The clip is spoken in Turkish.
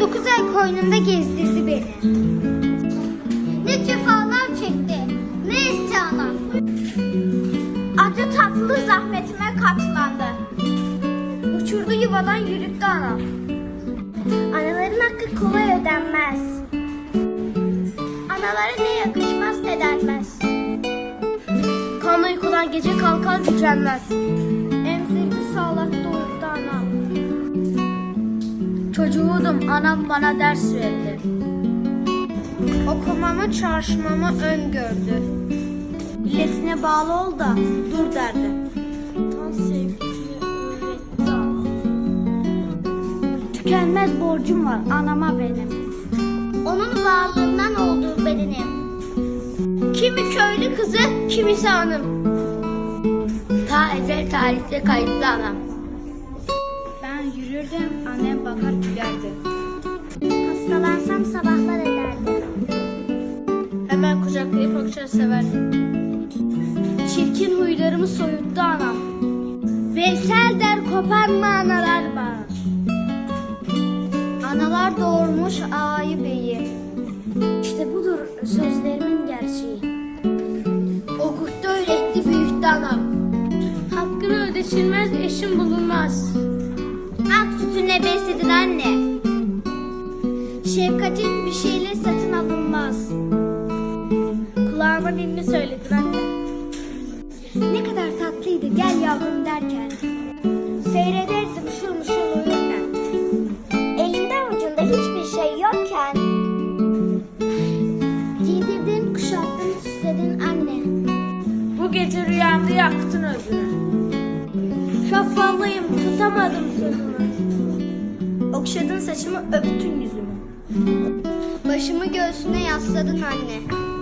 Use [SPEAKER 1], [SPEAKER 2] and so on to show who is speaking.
[SPEAKER 1] Dokuz ay koynunda gezdirdi beni. Ne cefalar çekti, ne anam. Acı tatlı zahmetime katlandı. Uçurdu yuvadan yürüttü anam. Anaların hakkı kolay ödenmez. Analara ne yakışmaz ne denmez. Kan uykudan gece kalkar tükenmez. Çocuğuydum anam bana ders verdi. Okumamı çalışmamı öngördü. İlletine bağlı ol da dur derdi. Tan sevgisini öğretti. Tükenmez borcum var anama benim. Onun varlığından olduğu bedenim. Kimi köylü kızı, kimisi hanım. Ta ezel tarihte kayıtlı anam. Yürürdüm, annem bakar gülerdi. Hastalansam sabahlar ederdi. Hemen kucaklayıp okşar severdim. Çirkin huylarımı soyuttu anam. Veysel der koparma analar bana. Analar doğurmuş ağayı beyi. İşte budur sözlerimin gerçeği. Okuttu öğretti büyüttü anam. Hakkını ödeşilmez eşim bulunmaz. Ak sütüne besledin anne. Şefkatin bir şeyle satın alınmaz. Kulağıma ninni söyledin anne. Ne kadar tatlıydı gel yavrum derken. Seyrederdim mışıl mışıl uyurken. Elinde avucunda hiçbir şey yokken. Giydirdin, kuşattın, süsledin anne.
[SPEAKER 2] Bu gece rüyamda yaktın özünü.
[SPEAKER 1] Şafallıyım, tutamadım sözümü. Okşadın saçımı, öptün yüzümü. Başımı göğsüne yasladın anne.